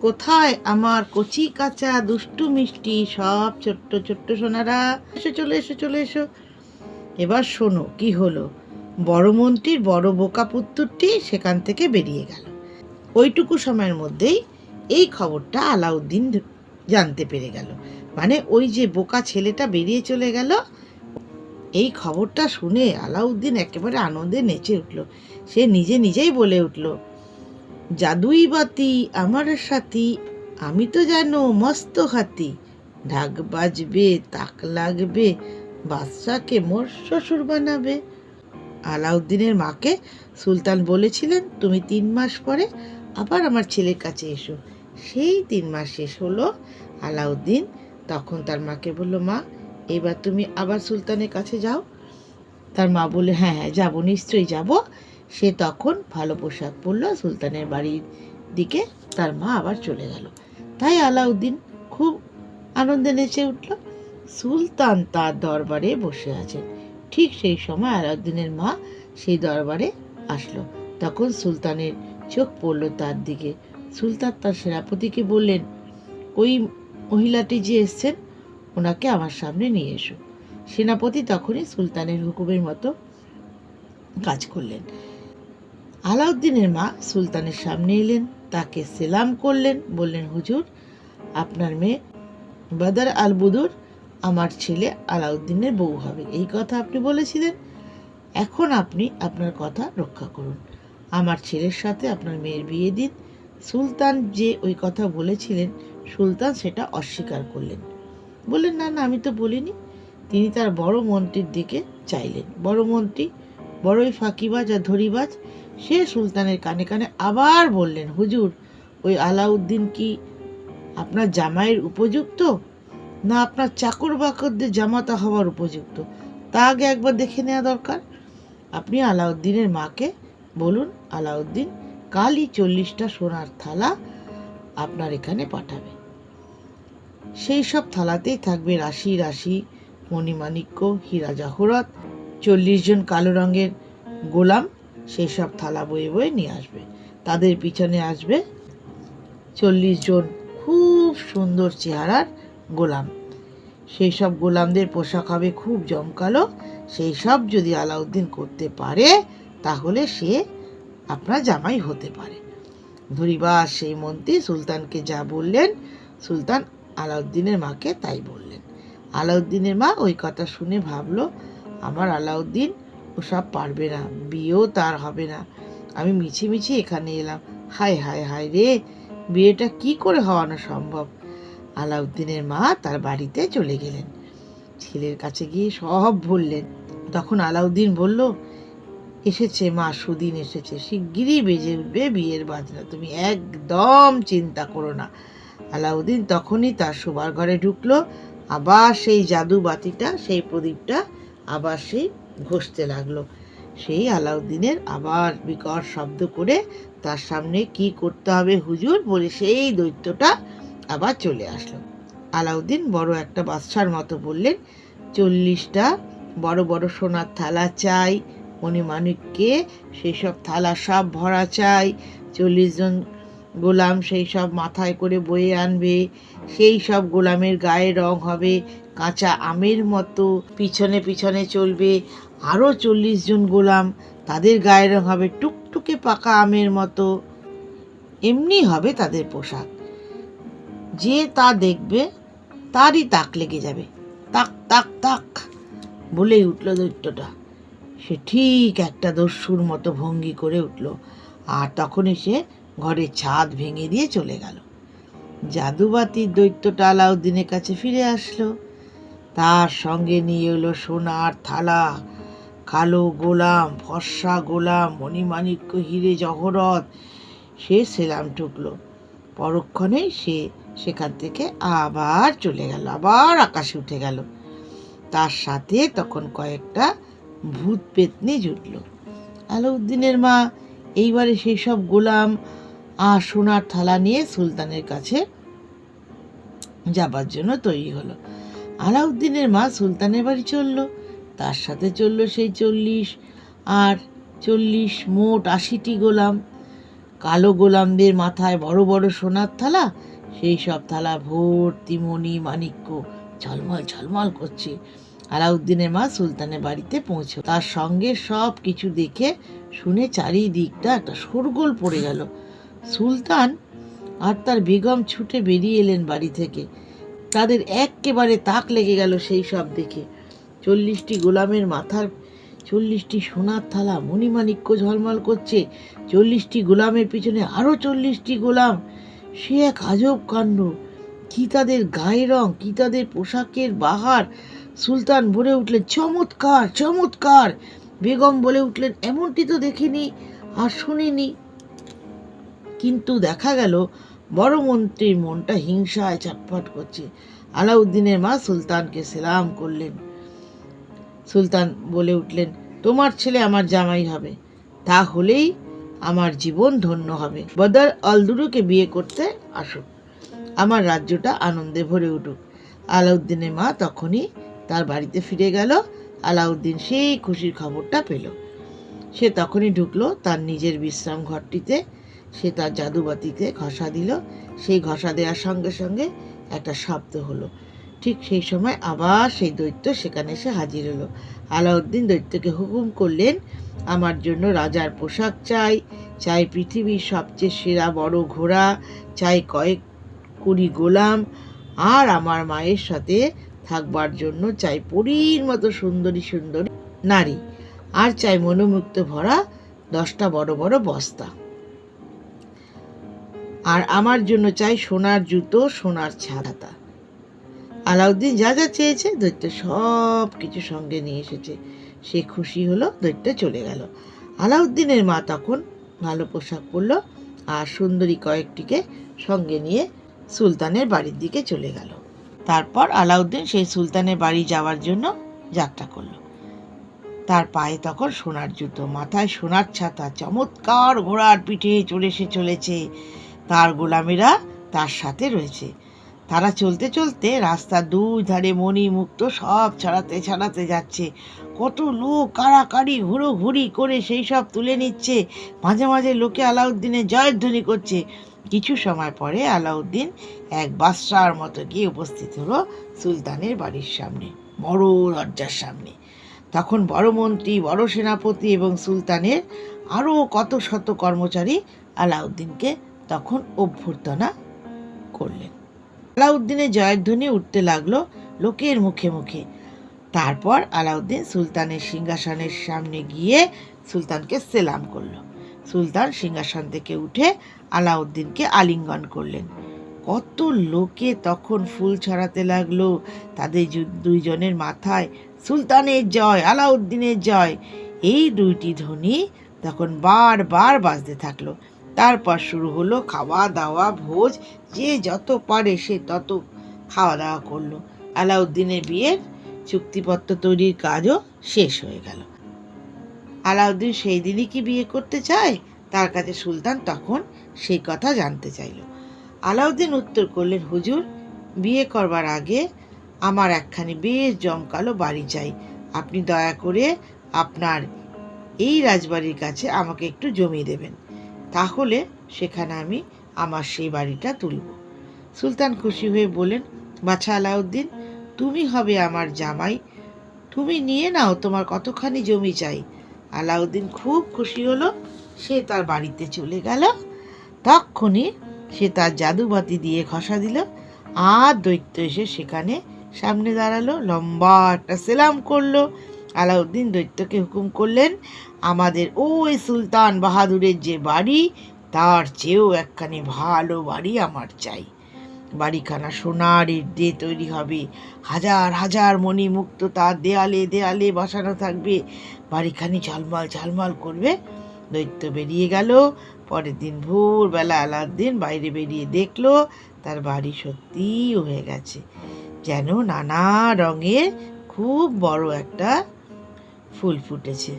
কোথায় আমার কচি কাঁচা দুষ্টু মিষ্টি সব ছোট্ট ছোট্ট সোনারা? এসো, চলে এসো চলে এসো। এবার শোনো কি হলো। বড় মন্ত্রীর বড় বোকা পুত্তরটি সেখান থেকে বেরিয়ে গেল। ওইটুকু সময়ের মধ্যেই এই খবরটা আলাউদ্দিন জানতে পেরে গেল। মানে ওই যে বোকা ছেলেটা বেরিয়ে চলে গেল, এই খবরটা শুনে আলাউদ্দিন একেবারে আনন্দে নেচে উঠল। সে নিজে নিজেই বলে উঠল জাদুই বাতি আমার সাথী, আমি তো জানো মস্ত হাতি। ঢাক বাজবে, তাক লাগবে, বাদশাকে মোর শ্বশুর বানাবে। আলাউদ্দিনের মাকে সুলতান বলেছিলেন, তুমি তিন মাস পরে আবার আমার ছেলের কাছে এসো। সেই তিন মাস শেষ হলো, আলাউদ্দিন তখন তার মাকে বলল, মা, এবার তুমি আবার সুলতানের কাছে যাও। তার মা বলে হ্যাঁ হ্যাঁ যাব, নিশ্চয়ই যাব। সে তখন ভালো পোশাক পরলো, সুলতানের বাড়ির দিকে তার মা আবার চলে গেল। তাই আলাউদ্দিন খুব আনন্দে নেচে উঠল। সুলতান তার দরবারে বসে আছেন। ঠিক সেই সময় আলাউদ্দিনের মা সেই দরবারে আসলো। তখন সুলতানের চোখ পড়ল তার দিকে। সুলতান তার সেনাপতিকে বললেন, ওই মহিলাটি যে এসছেন, ওনাকে আমার সামনে নিয়ে এসো। সেনাপতি তখনই সুলতানের হুকুমের মতো কাজ করলেন। আলাউদ্দিনের মা সুলতানের সামনে এলেন, তাকে সেলাম করলেন, বললেন, হুজুর, আপনার মেয়ে বাদার আল বুদুর আমার ছেলে আলাউদ্দিনের বউ হবে। এই কথা আপনি বলেছিলেন। এখন আপনি আপনার কথা রক্ষা করুন। আমার ছেলের সাথে আপনার মেয়ের বিয়ে দিন। সুলতান যে ওই কথা বলেছিলেন, সুলতান সেটা অস্বীকার করলেন। বললেন, না না, আমি তো বলিনি। তিনি তার বড় মন্ত্রীর দিকে চাইলেন। বড় মন্ত্রী, বড়ই ফাঁকিবাজ আর ধরিবাজ সে সুলতানের কানে কানে আবার বললেন, হুজুর, ওই আলাউদ্দিন কি আপনার জামাইয়ের উপযুক্ত? না আপনার চাকর বাকরদের জামাতা হওয়ার উপযুক্ত? তা আগে একবার দেখে নেওয়া দরকার। আপনি আলাউদ্দিনের মাকে বলুন, আলাউদ্দিন কালই চল্লিশটা সোনার থালা আপনার এখানে পাঠাবে। সেই সব থালাতেই থাকবে রাশি রাশি, মণিমাণিক্য, হীরা জহরত, চল্লিশ জন কালো রঙের গোলাম সেই সব থালা বয়ে বয়ে নিয়ে আসবে। তাদের পিছনে আসবে চল্লিশ জন খুব সুন্দর চেহারার গোলাম। সেই সব গোলামদের পোশাক হবে খুব জমকালো। সেই সব যদি আলাউদ্দিন করতে পারে, তাহলে সে আপনার জামাই হতে পারে। ধরিবার সেই মন্ত্রী সুলতানকে যা বললেন, সুলতান আলাউদ্দিনের মাকে তাই বললেন। আলাউদ্দিনের মা ওই কথা শুনে ভাবলো, আমার আলাউদ্দিন ওসব পারবে না, বিয়েও তার হবে না। আমি মিছি মিছি এখানে এলাম। হায় হায় হায় রে, বিয়েটা কি করে হওয়ানো সম্ভব? আলাউদ্দিনের মা তার বাড়িতে চলে গেলেন। ছেলের কাছে গিয়ে সব বললেন। তখন আলাউদ্দিন বলল, এসেছে মা, সুদিন এসেছে। শিগগিরই বেজে উঠবে বিয়ের বাজনা। তুমি একদম চিন্তা করো না। আলাউদ্দিন তখনই তার শোবার ঘরে ঢুকলো। আবার সেই জাদু বাতিটা সেই প্রদীপটা, আবার সেই ঘষতে লাগল। সেই আলাউদ্দিনের আবার বিকট শব্দ করে, তার সামনে কি করতে হবে হুজুর? বলে সেই দৈত্যটা আবার চলে আসলো। আলাউদ্দিন বড় একটা বাদশার মতো বললেন, চল্লিশটা বড় বড় সোনার থালা চাই মণিমাণিককে সেই সব থালা সব ভরা চাই, চল্লিশ জন গোলাম সেই সব মাথায় করে বয়ে আনবে সেই সব গোলামের গায়ে রং হবে কাঁচা আমের মতো পিছনে পিছনে চলবে। আরও চল্লিশ জন গোলাম, তাদের গায়ের রং হবে টুকটুকে পাকা আমের মতো। এমনি হবে তাদের পোশাক। যে তা দেখবে, তারই তাক লেগে যাবে। তাক তাক তাক বলেই উঠল দৈত্যটা। সে ঠিক একটা দস্যুর মতো ভঙ্গি করে উঠল আর তখনই সে ঘরের ছাদ ভেঙে দিয়ে চলে গেল। জাদুবাতির দৈত্যটা আলাউদ্দিনের কাছে ফিরে আসলো। তার সঙ্গে নিয়ে এলো সোনার থালা, কালো গোলাম, ফর্সা গোলাম, মণিমাণিক্য হিরে জহরত। সে সেলাম ঠুকলো। পরক্ষণেই সে সেখান থেকে আবার চলে গেল, আবার আকাশে উঠে গেল। তার সাথে তখন কয়েকটা ভূত পেতনি জুটল। আলাউদ্দিনের মা, এইবারে সেই সব গোলাম আর সোনার থালা নিয়ে সুলতানের কাছে যাবার জন্য তৈরি হলো। আলাউদ্দিনের মা সুলতানের বাড়ি চলল, তার সাথে চলল সেই চল্লিশ আর চল্লিশ মোট আশিটি গোলাম। কালো গোলামদের মাথায় বড় বড় সোনার থালা, সেই সব থালা ভর্তি মণি মাণিক্য ঝলমল ঝলমল করছে। আলাউদ্দিনের মা সুলতানের বাড়িতে পৌঁছো তার সঙ্গে সব কিছু দেখে শুনে চারিদিকটা একটা শোরগোল পড়ে গেল। সুলতান আর তার বেগম ছুটে বেরিয়ে এলেন বাড়ি থেকে। তাদের একেবারে তাক লেগে গেল সেই সব দেখে। চল্লিশটি গোলামের মাথার, চল্লিশটি সোনার থালা, মণিমাণিক্য ঝলমল করছে। চল্লিশটি গোলামের পিছনে আরও চল্লিশটি গোলাম। সে এক আজব কাণ্ড। কি তাদের গায়ে রং, কি তাদের পোশাকের বাহার। সুলতান বলে উঠলেন, চমৎকার চমৎকার। বেগম বলে উঠলেন, এমনটি তো দেখিনি আর শুনিনি। কিন্তু দেখা গেল বড় মন্ত্রীর মনটা হিংসায় ছটফট করছে। আলাউদ্দিনের মা সুলতানকে সেলাম করলেন। সুলতান বলে উঠলেন, তোমার ছেলে আমার জামাই হবে। তা হলেই আমার জীবন ধন্য হবে। বদর অলদুরুকে বিয়ে করতে আসুক। আমার রাজ্যটা আনন্দে ভরে উঠুক। আলাউদ্দিনের মা তখনই তার বাড়িতে ফিরে গেল। আলাউদ্দিন সেই খুশির খবরটা পেল। সে তখনই ঢুকলো তার নিজের বিশ্রাম ঘরটিতে সে তার জাদুবাতিতে ঘষা দিল। সেই ঘষা দেওয়ার সঙ্গে সঙ্গে একটা শব্দ হলো। ঠিক সেই সময় আবার সেই দৈত্য সেখানে এসে হাজির হলো। আলাউদ্দিন দৈত্যকে হুকুম করলেন, আমার জন্য রাজার পোশাক চাই চাই পৃথিবীর সবচেয়ে সেরা বড় ঘোড়া, চাই কয়েক কুড়ি গোলাম, আর আমার মায়ের সাথে থাকবার জন্য চাই পরীর মতো সুন্দরী সুন্দরী নারী, আর চাই মনোমুক্ত ভরা দশটা বড় বড় বস্তা। আর আমার জন্য চাই সোনার জুতো, সোনার ছাতা আলাউদ্দিন যা যা চেয়েছে, দৈত্য সব কিছু সঙ্গে নিয়ে এসেছে। সে খুশি হলো, দৈত্য চলে গেল। আলাউদ্দিনের মা তখন ভালো পোশাক পরল আর সুন্দরী কয়েকটিকে সঙ্গে নিয়ে সুলতানের বাড়ির দিকে চলে গেল। তারপর আলাউদ্দিন সেই সুলতানের বাড়ি যাওয়ার জন্য যাত্রা করল। তার পায়ে তখন সোনার জুতো, মাথায় সোনার ছাতা, চমৎকার ঘোড়ার পিঠে চড়ে সে চলেছে। তার গোলামেরা তার সাথে রয়েছে। তারা চলতে চলতে রাস্তার দুই ধারে মণি মুক্ত সব ছাড়াতে ছাড়াতে যাচ্ছে। কত লোক কাড়াকাড়ি, হুড়োহুড়ি করে সেই সব তুলে নিচ্ছে। মাঝে মাঝে লোকে আলাউদ্দিনের জয়ধ্বনি করছে। কিছু সময় পরে আলাউদ্দিন এক বাদশার মতো গিয়ে উপস্থিত হলো সুলতানের বাড়ির সামনে, বড় দরজার সামনে। তখন বড় মন্ত্রী, বড় সেনাপতি এবং সুলতানের আরও কত শত কর্মচারী আলাউদ্দিনকে তখন অভ্যর্থনা করলেন। আলাউদ্দিনের জয়ধ্বনি উঠতে লাগল লোকের মুখে মুখে। তারপর আলাউদ্দিন সুলতানের সিংহাসনের সামনে গিয়ে সুলতানকে সেলাম করল। সুলতান সিংহাসন থেকে উঠে আলাউদ্দিনকে আলিঙ্গন করলেন। কত লোকে তখন ফুল ছড়াতে লাগল, তাদের দুইজনের মাথায়, সুলতানের জয়, আলাউদ্দিনের জয়। এই দুইটি ধ্বনি তখন বারবার বাজতে থাকল। তারপর শুরু হলো খাওয়া দাওয়া, ভোজ, যে যত পারে সে তত খাওয়া দাওয়া করল। আলাউদ্দিনের বিয়ের চুক্তিপত্র তৈরির কাজও শেষ হয়ে গেল। আলাউদ্দিন সেই দিনই কি বিয়ে করতে চায়? তার কাছে সুলতান তখন সেই কথা জানতে চাইল। আলাউদ্দিন উত্তর করলেন, হুজুর, বিয়ে করবার আগে আমার একখানি বেশ জমকালো বাড়ি চাই। আপনি দয়া করে আপনার এই রাজবাড়ির কাছে আমাকে একটু জমি দেবেন। তাহলে সেখানে আমি আমার সেই বাড়িটা তুলব। সুলতান খুশি হয়ে বললেন, বাছা আলাউদ্দিন, তুমি হবে আমার জামাই। তুমি নিয়ে নাও, তোমার কতখানি জমি চাই। আলাউদ্দিন খুব খুশি হলো, সে তার বাড়িতে চলে গেল। তক্ষুনি সে তার জাদুবাতি দিয়ে ঘষা দিল। আর দৈত্য এসে সেখানে সামনে দাঁড়াল, লম্বা একটা সেলাম করল। আলাউদ্দিন দৈত্যকে হুকুম করলেন, আমাদের ওই সুলতান বাহাদুরের যে বাড়ি, তার চেয়েও একখানি ভালো বাড়ি আমার চাই। বাড়িখানা সোনার ইট দিয়ে তৈরি হবে। হাজার হাজার মণি মুক্ত তার দেয়ালে দেয়ালে বসানো থাকবে। বাড়িখানি ঝলমল ঝলমল করবে। দৈত্য বেরিয়ে গেল। পরের দিন ভোরবেলা আলাউদ্দিন বাইরে বেরিয়ে দেখল, তার বাড়ি সত্যিই হয়ে গেছে। যেন নানা রঙের খুব বড় একটা ফুল ফুটেছে।